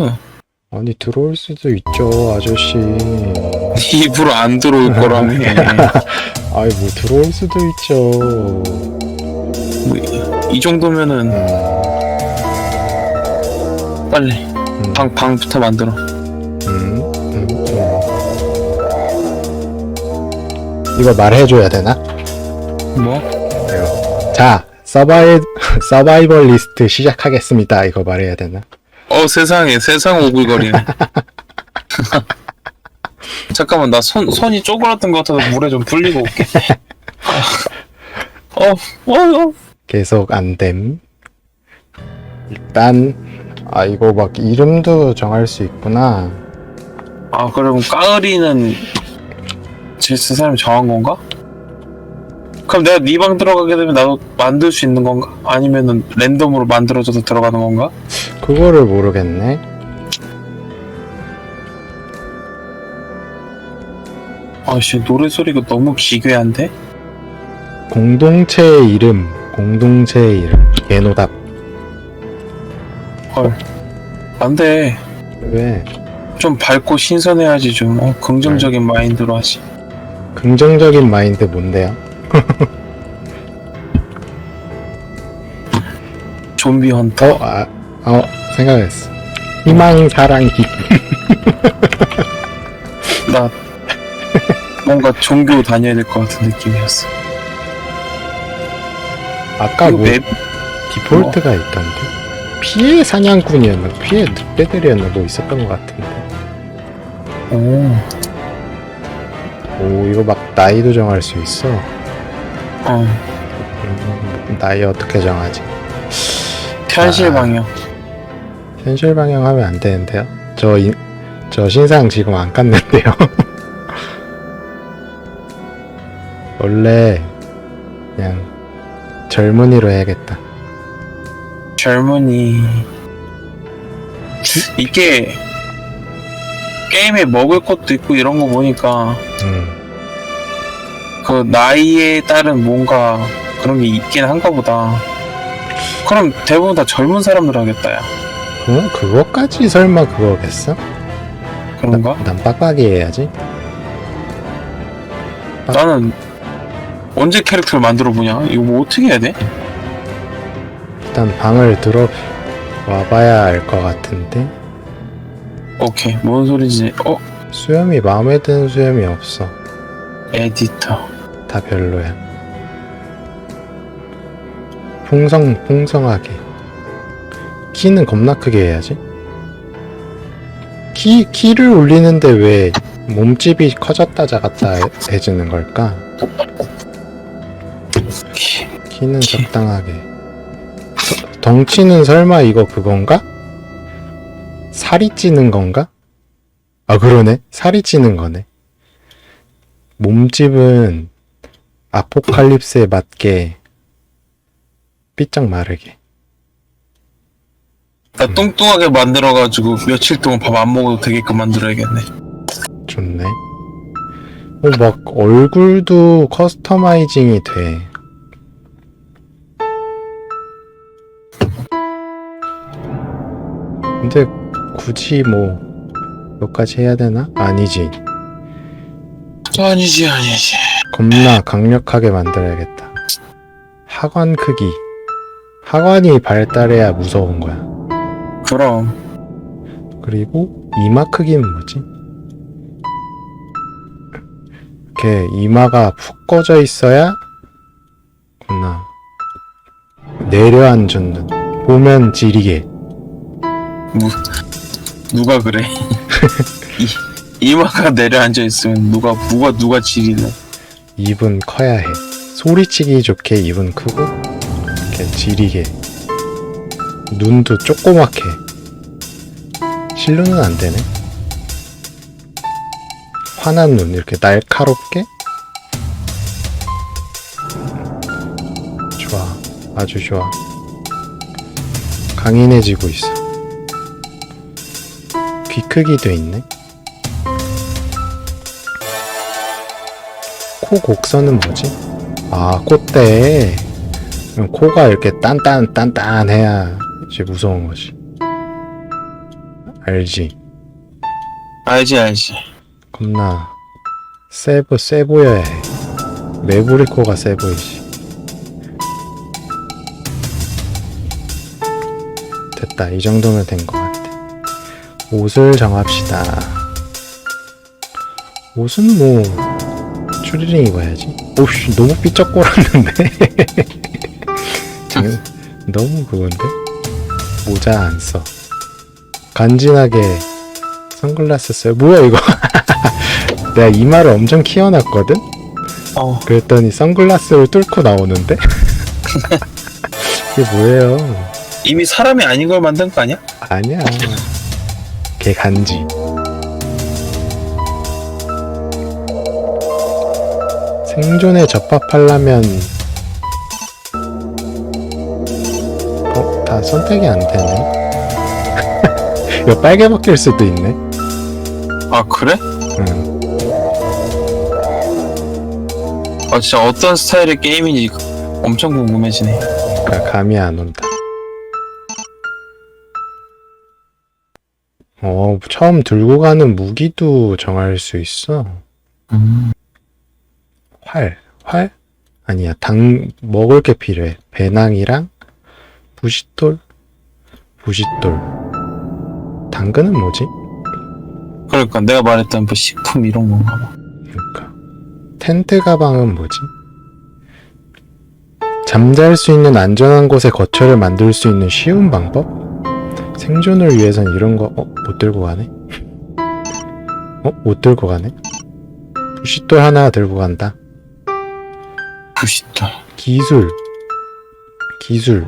응. 아니 들어올 수도 있죠 아저씨 입으로 안 들어올 거라며. 아이 뭐 들어올 수도 있죠 뭐, 이 정도면은 음, 빨리 음, 방 방부터 만들어. 음, 음, 좀. 이거 말해줘야 되나? 뭐? 자 서바이 서바이벌 리스트 시작하겠습니다 이거 말해야 되나? 어 세상에 세상 오글거리네. 잠깐만 나 손 손이 쪼그랐던 것 같아서 물에 좀 불리고 올게. 어, 어, 어. 계속 안됨 일단 아 이거 막 이름도 정할 수 있구나 아 그럼 까으리는 제스 사람이 정한 건가? 그럼 내가 네 방 들어가게 되면 나도 만들 수 있는 건가? 아니면은 랜덤으로 만들어져서 들어가는 건가? 그거를 모르겠네. 아씨 노래 소리가 너무 기괴한데? 공동체의 이름 공동체의 이름 개노답. 헐. 안 돼. 왜? 좀 밝고 신선해야지 좀. 어, 긍정적인 마인드로 하지. 긍정적인 마인드 뭔데요? 좀비 헌터? 어, 아, 어, 생각했어. 희망, 사랑, 기. 나 뭔가 종교 다녀야 될 것 같은 느낌이었어 아까 이거 뭐 맵 디폴트가 있던데? 피해 사냥꾼이었나? 피해 늑대들이었나? 뭐 있었던 것 같은데. 오, 오, 이거 막 나이도 정할 수 있어. 어, 음, 나이 어떻게 정하지? 현실 아. 방향 현실 방향 하면 안 되는데요? 저, 인, 저 신상 지금 안 깠는데요? 원래, 그냥, 젊은이로 해야겠다. 젊은이 이게 게임에 먹을 것도 있고 이런 거 보니까 음, 그 나이에 따른 뭔가 그런 게 있긴 한가 보다 그럼 대부분 다 젊은 사람들 하겠다 야 그, 그거까지 설마 그거겠어? 그런가? 난 빡빡이 해야지. 나는 언제 캐릭터를 만들어 보냐 이거 뭐 어떻게 해야 돼? 일단 방을 들어 와봐야 알 것 같은데 오케이 뭔 소리지 어? 수염이 마음에 드는 수염이 없어. 에디터 다 별로야. 풍성 풍성하게. 키는 겁나 크게 해야지. 키 키를 올리는데 왜 몸집이 커졌다 작았다 해- 해지는 걸까? 키는 키. 적당하게. 덩- 덩치는 설마 이거 그건가? 살이 찌는 건가? 아 그러네. 살이 찌는 거네. 몸집은 아포칼립스에 맞게 삐쩍 마르게. 나 뚱뚱하게 만들어가지고 며칠 동안 밥 안 먹어도 되게끔 만들어야겠네 좋네. 어, 막 얼굴도 커스터마이징이 돼. 근데 굳이 뭐 몇까지 해야 되나? 아니지. 아니지 아니지 겁나 강력하게 만들어야겠다. 하관 크기. 하관이 발달해야 무서운 거야. 그럼. 그리고 이마 크기는 뭐지? 이렇게 이마가 푹 꺼져 있어야 겁나 내려앉은 듯. 보면 지리게. 무, 누가 그래? 이, 이마가 내려앉아 있으면 누가 누가 누가 지리는 입은 커야 해. 소리치기 좋게 입은 크고 이렇게 지리게 눈도 조그맣게. 실루는 안 되네. 환한 눈 이렇게 날카롭게? 좋아 아주 좋아. 강인해지고 있어. 귀 크기도 있네. 코 곡선은 뭐지? 아 콧대. 그럼 코가 이렇게 딴딴 딴딴해야 이제 무서운 거지 알지? 알지 알지 겁나 세, 보, 세 보여야 해. 메브리코가 세 보이지. 됐다. 이 정도면 된 것 같아. 옷을 정합시다. 옷은 뭐, 추리링 입어야지. 오씨, 너무 삐쩍거렸는데? 지금 너무 그건데? 모자 안 써. 간지나게 선글라스 써요. 뭐야, 이거? 내가 이마를 엄청 키워놨거든? 어 그랬더니 선글라스를 뚫고 나오는데? 이게 뭐예요? 이미 사람이 아닌 걸 만든 거 아니야? 아니야. 개 간지. 생존에 접합하려면 선택이 안 되네. 이거 빨개 바뀔 수도 있네. 아 그래? 응. 아 진짜 어떤 스타일의 게임인지 엄청 궁금해지네 그러니까 감이 안 온다. 어, 처음 들고 가는 무기도 정할 수 있어. 음. 활, 활? 아니야, 당, 먹을 게 필요해. 배낭이랑 부싯돌? 부싯돌. 당근은 뭐지? 그러니까 내가 말했던 뭐 식품 이런 건가 봐 그러니까. 텐트 가방은 뭐지? 잠잘 수 있는 안전한 곳에 거처를 만들 수 있는 쉬운 방법? 생존을 위해선 이런 거, 어, 못 들고 가네? 어, 못 들고 가네? 부싯돌 하나 들고 간다. 부시다 기술. 기술.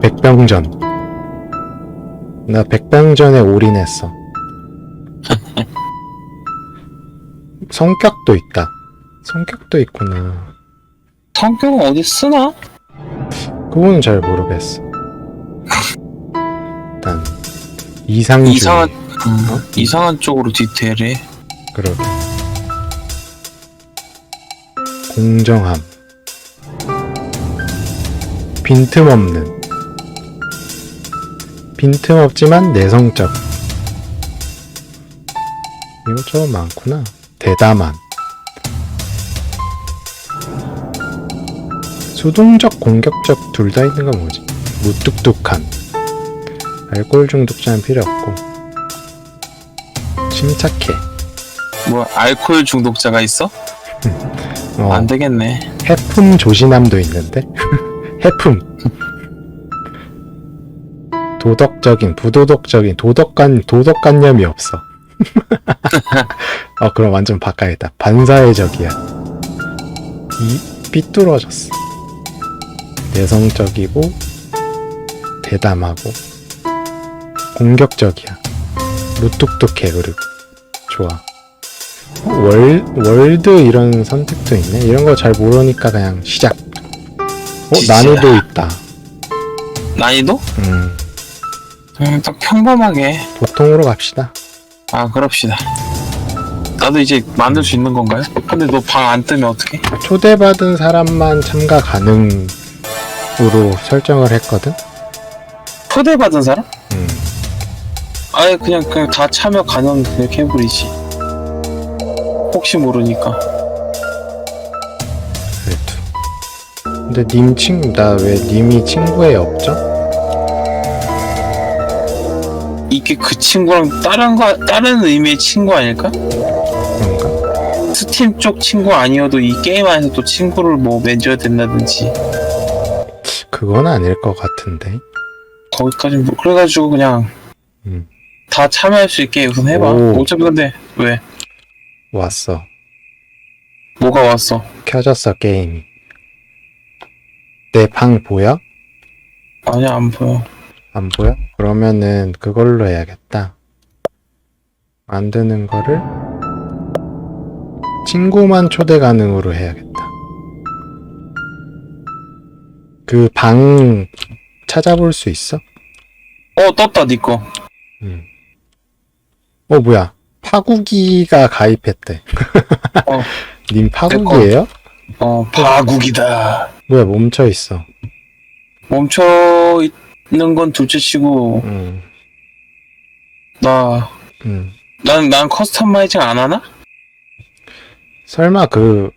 백병전. 나 백병전에 올인했어. 성격도 있다. 성격도 있구나. 성격은 어디 쓰나? 그거는 잘 모르겠어. 일단 이상주의. 이상한 음, 이상한 쪽으로 디테일해 그러게. 공정함. 빈틈없는. 빈틈없지만 내성적. 이것저것 많구나. 대담한. 수동적, 공격적 둘 다 있는 건 뭐지? 무뚝뚝한. 알코올 중독자는 필요 없고. 침착해. 뭐 알코올 중독자가 있어? 어. 안 되겠네 해품 조신함도 있는데 해품 도덕적인 부도덕적인 도덕관 도덕관념이 없어 어 그럼 완전 바꿔야겠다 반사회적이야 이 삐뚤어졌어 내성적이고 대담하고 공격적이야 무뚝뚝해 그리고 좋아 어, 월, 월드 이런 선택도 있네. 이런 거 잘 모르니까 그냥 시작. 어, 진짜. 난이도 있다. 난이도? 음, 음, 딱 평범하게 보통으로 갑시다. 아 그럽시다 나도 이제 만들 수 있는 건가요? 근데 너 방 안 뜨면 어떡해? 초대받은 사람만 참가 가능으로 설정을 했거든. 초대받은 사람? 음, 아예 그냥 그냥 다 참여 가능 그렇게 해버리지 혹시 모르니까 그래도. 근데 님 친구, 나 왜 님이 친구에 없죠? 이게 그 친구랑 다른 거 다른 의미의 친구 아닐까? 그런가? 스팀 쪽 친구 아니어도 이 게임 안에서 또 친구를 뭐 맺어야 된다든지 그건 아닐 것 같은데. 거기까지 뭐 그래가지고 그냥 음. 다 참여할 수 있게 우선 해봐 오. 어차피 근데 왜 왔어. 뭐가 왔어 켜졌어, 게임이. 내 방 보여? 아니야 안 보여 안 보여? 그러면은 그걸로 해야겠다. 만드는 거를 친구만 초대 가능으로 해야겠다. 그 방 찾아볼 수 있어? 어 떴다 니꺼 응. 어 뭐야? 파국이가 가입했대. 어. 님 파국이에요? 어 파국이다 뭐야 멈춰 있어. 멈춰 있 는 건 둘째치고 응. 나, 음. 난, 난 커스터마이징 안 하나? 설마 그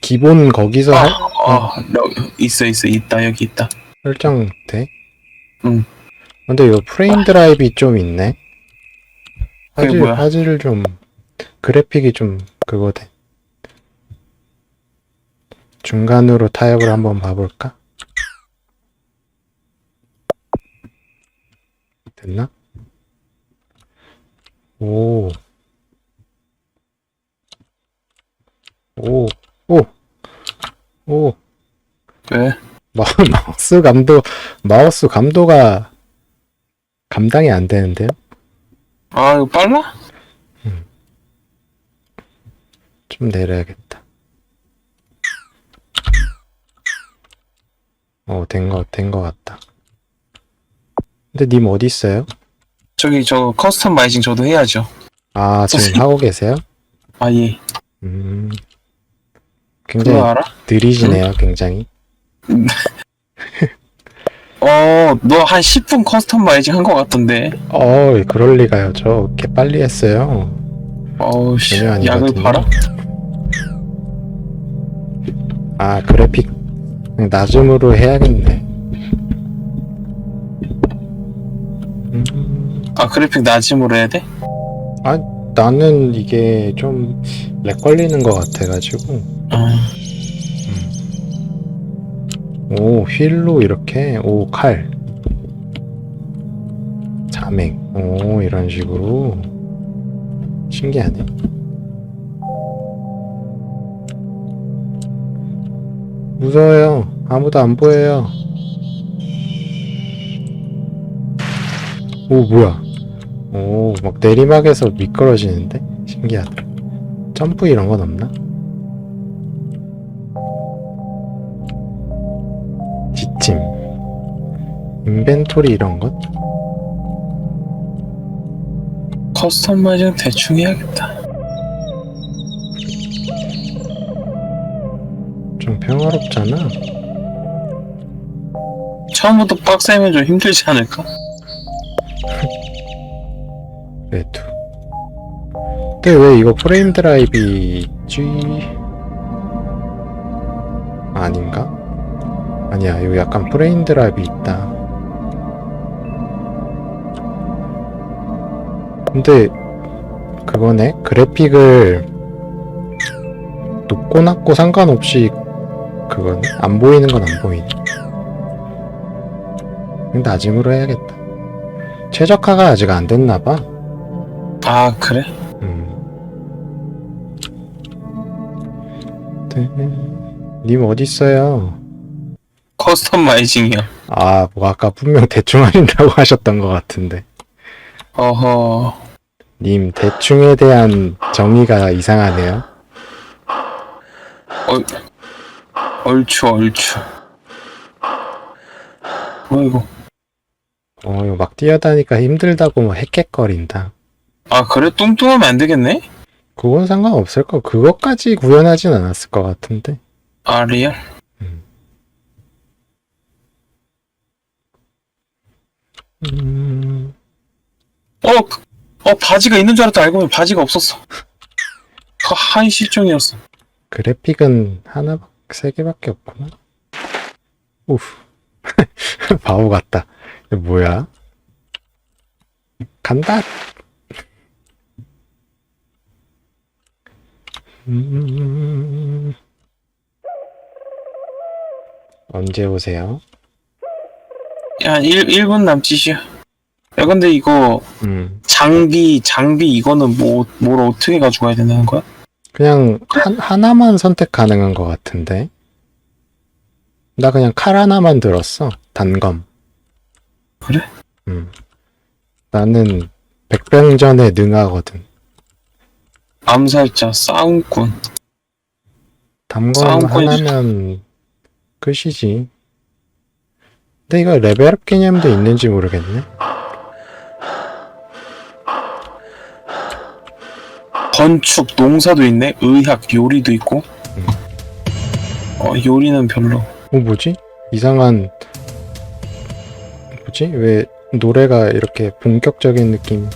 기본 거기서 아, 할 어, 여- 있어, 있어, 있다, 여기 있다. 설정 돼? 응. 근데 이거 프레임 드라이브 좀 있네. 그게 화질, 뭐야? 화질을 좀 그래픽이 좀 그거 돼. 중간으로 타협을 한번 봐볼까? 됐나? 오. 오. 오. 오. 왜? 마, 마우스 감도, 마우스 감도가 감당이 안 되는데요? 아, 이거 빨라? 좀 내려야겠다. 어, 된 거, 된 거 같다. 근데 님 어디 있어요? 저기, 저 커스터마이징 저도 해야죠. 아, 지금. 하고 계세요? 아, 예. 음. 그거 굉장히 알아? 느리시네요, 굉장히. 어, 너 한 10분 커스터마이징 한거 같던데. 어, 그럴 리가요. 저 개 빨리 했어요. 어우, 씨. 전혀 아니거든요. 약을 팔아? 아, 그래픽 낮음으로 해야겠네. 아, 그래픽 낮음으로 해야 돼? 나는 이게 좀 렉 걸리는 것 같아가지고. 아, 오 휠로 이렇게? 오 칼. 자맹. 오 이런 식으로. 신기하네. 무서워요. 아무도 안 보여요. 오 뭐야 오 막 내리막에서 미끄러지는데 신기하다 점프 이런 건 없나? 뒷짐 인벤토리 이런 것? 커스터마이징 대충 해야겠다. 좀 평화롭잖아 처음부터 빡세면 좀 힘들지 않을까? 그래도 근데 왜 이거 프레임 드라이브지? 아닌가? 아니야 이거 약간 프레임 드라이브 있다. 근데 그거네? 그래픽을 높고 낮고 상관없이 그거네? 안 보이는 건 안 보이네. 낮음으로 해야겠다. 최적화가 아직 안 됐나봐 아, 그래? 음. 네. 님 어디 있어요? 커스터마이징이요. 아, 뭐 아까 분명 대충 하신다고 하셨던 것 같은데. 어허. 님 대충에 대한 정의가 이상하네요. 얼, 얼추, 얼추. 이거. 어, 이거 막 뛰어다니까 힘들다고 뭐 헥헥거린다. 아, 그래? 뚱뚱하면 안 되겠네? 그건 상관없을 거. 그것까지 구현하진 않았을 것 같은데. 아, 리얼? 음, 어, 그- 어, 바지가 있는 줄 알았다. 알고 보니 바지가 없었어. 그한 실종이었어. 그래픽은 하나, 세 개밖에 없구나. 우후. 바보 같다. 이거 뭐야? 간다. 음... 언제 오세요? 야, 1, 1분 남짓이야. 야, 근데 이거 음, 장비, 장비 이거는 뭐, 뭘 어떻게 가져가야 되는 거야? 그냥 한, 하나만 선택 가능한 것 같은데. 나 그냥 칼 하나만 들었어. 단검. 그래? 음. 나는 백병전에 능하거든. 암살자, 싸움꾼. 단검 싸움꾼이- 하나면 끝이지. 근데 이거 레벨업 개념도 있는지 모르겠네. 건축, 농사도 있네. 의학, 요리도 있고. 어, 요리는 별로. 어, 뭐지? 이상한, 뭐지? 왜 노래가 이렇게 본격적인 느낌?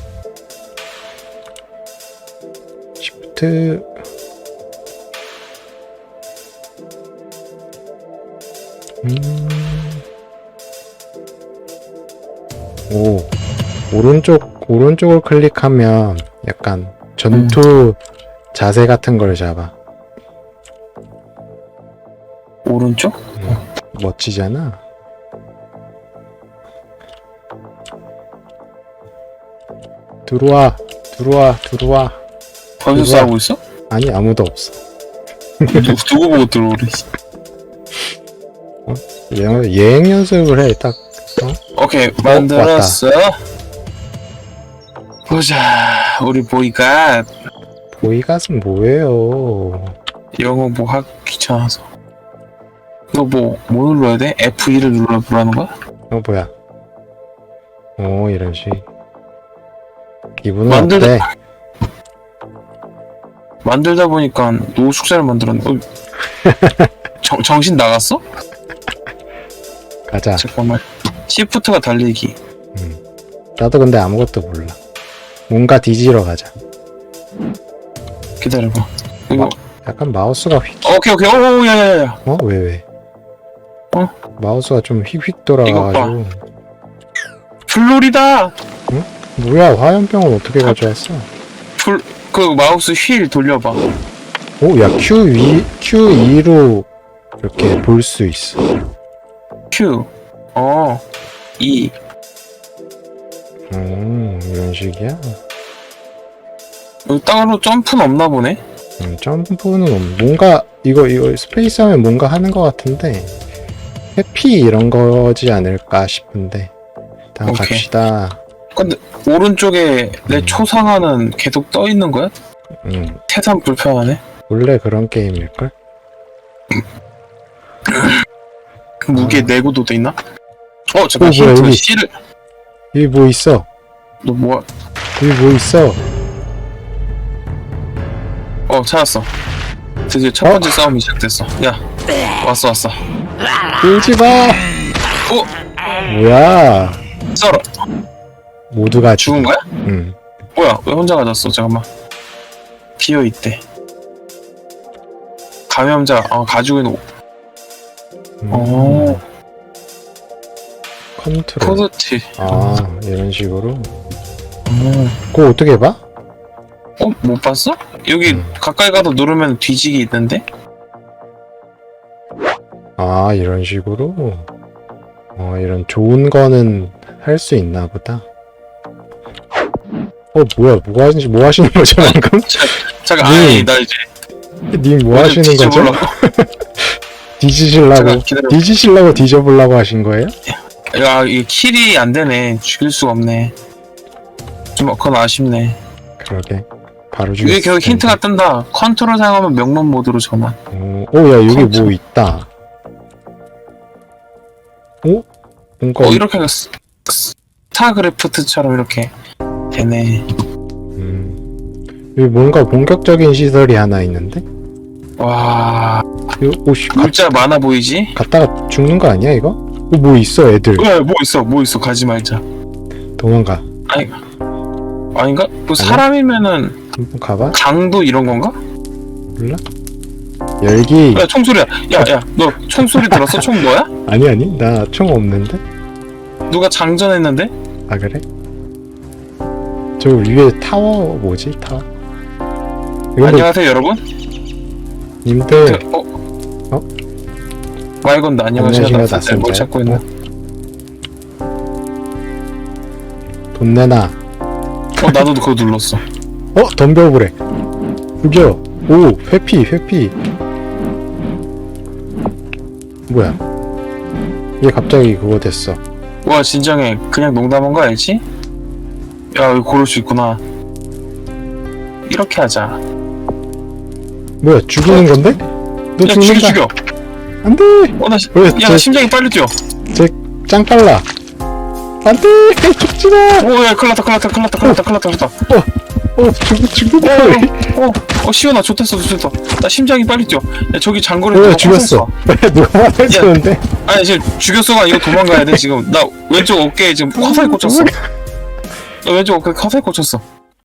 하트 음. 오 오른쪽 오른쪽을 클릭하면 약간 전투 자세 같은 걸 잡아 오른쪽? 멋지잖아 들어와 들어와 들어와 거기서 누구야? 싸우고 있어? 아니 아무도 없어. 누구, 누구 보고 들어오래 여- 예행 연습을 해 딱. 오케이 만들었어. 보자 우리 보이가 보이갓은 뭐예요? 영어 뭐 하기 귀찮아서. 이거 뭐, 뭐 눌러야 돼? F2를 눌러보라는 거야? 어 뭐야? 오 이런 식. 기분은 만들- 어때? 만들다 보니까 노숙자를 만들었네. 어, 정, 정신 나갔어? 가자. 잠깐만. 시프트가 달리기. 나도 근데 아무것도 몰라. 뭔가 뒤지러 가자. 기다려봐. 이거 약간 마우스가 휙. 오케이 오케이. 오 야야야. 어? 왜 왜? 어? 마우스가 좀 휙휙 돌아가가지고. 플로리다! 뭐야 화염병을 어떻게 가져왔어? 풀, 그 마우스 휠 돌려봐 오, 야 Q2 Q2로 이렇게 볼 수 있어. Q 어 E 오, 이런 식이야. 여기 따로 점프는 없나 보네 음, 점프는 없- 뭔가 이거 이거 스페이스 하면 뭔가 하는 것 같은데 해피 이런 거지 않을까 싶은데. 일단 오케이. 갑시다. 근데 오른쪽에 내 음. 초상화는 계속 떠 있는 거야? 음, 태산 불편하네 원래 그런 게임일 걸. 그 무기에 아. 내구도 돼 있나? 어 잠깐 어, 뭐야, 힌트 여기. C를 여기 뭐 있어? 너 뭐야 여기 뭐 있어? 어 찾았어 드디어 첫 어? 번째 싸움이 시작됐어 야 왔어 왔어 끌지 마. 어? 뭐야? 썰어 모두가 죽은 거야? 응. 뭐야 왜 혼자 가졌어 잠깐만 비어 있대 감염자 어 가지고 있는 오- 음, 어 컨트롤. 코드티 아, 이런 식으로. 어, 그거 어떻게 봐? 어? 못 봤어? 여기 음. 가까이 가서 누르면 뒤지기 있는데? 아, 이런 식으로. 어, 이런 좋은 거는 할 수 있나 보다. 어, 뭐야, 뭐 하시는, 뭐 하시는 거죠, 방금? 잠깐 음. 아니 나 이제 님 뭐 하시는 거죠? 기다려 뒤지시려고 뒤져보려고 하신 거예요? 야 이게 킬이 안 되네 죽일 수가 없네 좀 그건 아쉽네 그러게. 바로 이게 죽였을 계속 텐데. 힌트가 뜬다 컨트롤 사용하면 명론 모드로 전환 오, 오, 야, 여기 뭐 있다. 오? 뭔가, 어 이렇게 스- 스타그래프트처럼 이렇게 되네 음. 여기 뭔가 본격적인 시설이 하나 있는데? 와 이거, 오씨, 가, 물자 많아 보이지? 갔다가 죽는 거 아니야, 이거? 어, 뭐 있어, 애들. 야뭐 있어 뭐 있어 가지 말자 도망가. 아닌가? 뭐 사람이면은 한번 가봐. 강도 이런 건가? 몰라? 열기. 야 총소리야 야 야 너 총소리 들었어? 총 너야? 아니, 아니, 나 총 없는데? 누가 장전했는데? 아, 그래? 저 위에 타워, 뭐지, 타워? 이거 안녕하세요 여러분 님들, 그, 어? 어? 말 건다 안녕하세요 안녕하세요, 나 뭘? 찾고 있나 돈 내놔. 어 나도 그거 눌렀어 어, 덤벼보래. 죽여. 오, 회피, 회피. 뭐야? 얘 갑자기 그거 됐어. 와 진정해 그냥 농담한 거 알지? 야 이거 고를 수 있구나 이렇게 하자 뭐야, 죽이는 건데? 너 야 죽여 죽는다. 죽여 안 돼! 어나 시... 왜, 야 저, 심장이 빨리 뛰어 짱 빨라. 안 돼! 죽지 마! 오야 큰일 났다 큰일 났다 큰일 났다 큰일 났다 큰일 났다 큰일 났다 어, 죽, 죽는다. 어, 어 시원아 좋댔어 좋댔어 나 심장이 빨리 뛰어 야 저기 장거리 왜 죽였어? 누가 말해주는데? 아니 지금 죽였어가 이거 도망가야 돼 지금 나 왼쪽 어깨에 지금 화살 꽂혔어 나 왼쪽 어깨에 화살 꽂혔어